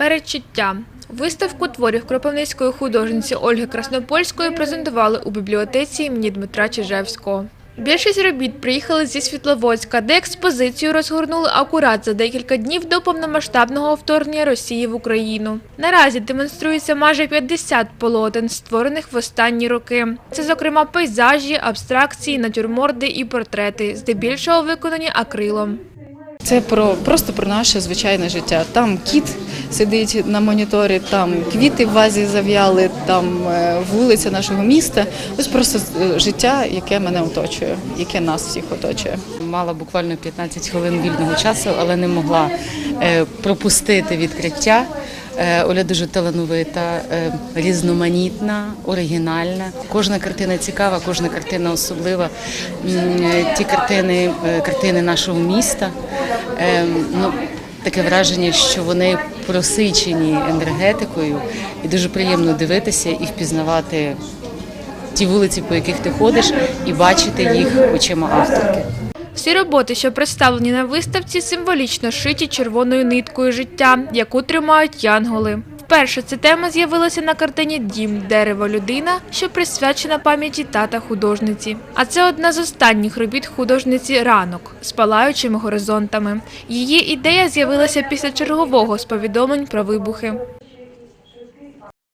Передчуття. Виставку творів кропивницької художниці Ольги Краснопольської презентували у бібліотеці імені Дмитра Чижевського. Більшість робіт приїхали зі Світловодська, де експозицію розгорнули акурат за декілька днів до повномасштабного вторгнення Росії в Україну. Наразі демонструється майже 50 полотен, створених в останні роки. Це, зокрема, пейзажі, абстракції, натюрморди і портрети, здебільшого виконані акрилом. Це про просто про наше звичайне життя. Там кіт сидить на моніторі, там квіти в вазі зав'яли, там е, вулиця нашого міста. Ось просто е, життя, яке мене оточує, яке нас всіх оточує. Мала буквально 15 хвилин вільного часу, але не могла е, пропустити відкриття. Оля дуже талановита, різноманітна, оригінальна. Кожна картина цікава, кожна картина особлива. Ті картини, картини нашого міста. Е, Ну, таке враження, що вони просичені енергетикою, і дуже приємно дивитися і впізнавати ті вулиці, по яких ти ходиш, і бачити їх очима авторки. Всі роботи, що представлені на виставці, символічно шиті червоною ниткою життя, яку тримають янголи. Вперше ця тема з'явилася на картині Дім, дерево, людина, що присвячена пам'яті тата художниці. А це одна з останніх робіт художниці ранок з палаючими горизонтами. Її ідея з'явилася після чергового з повідомлень про вибухи.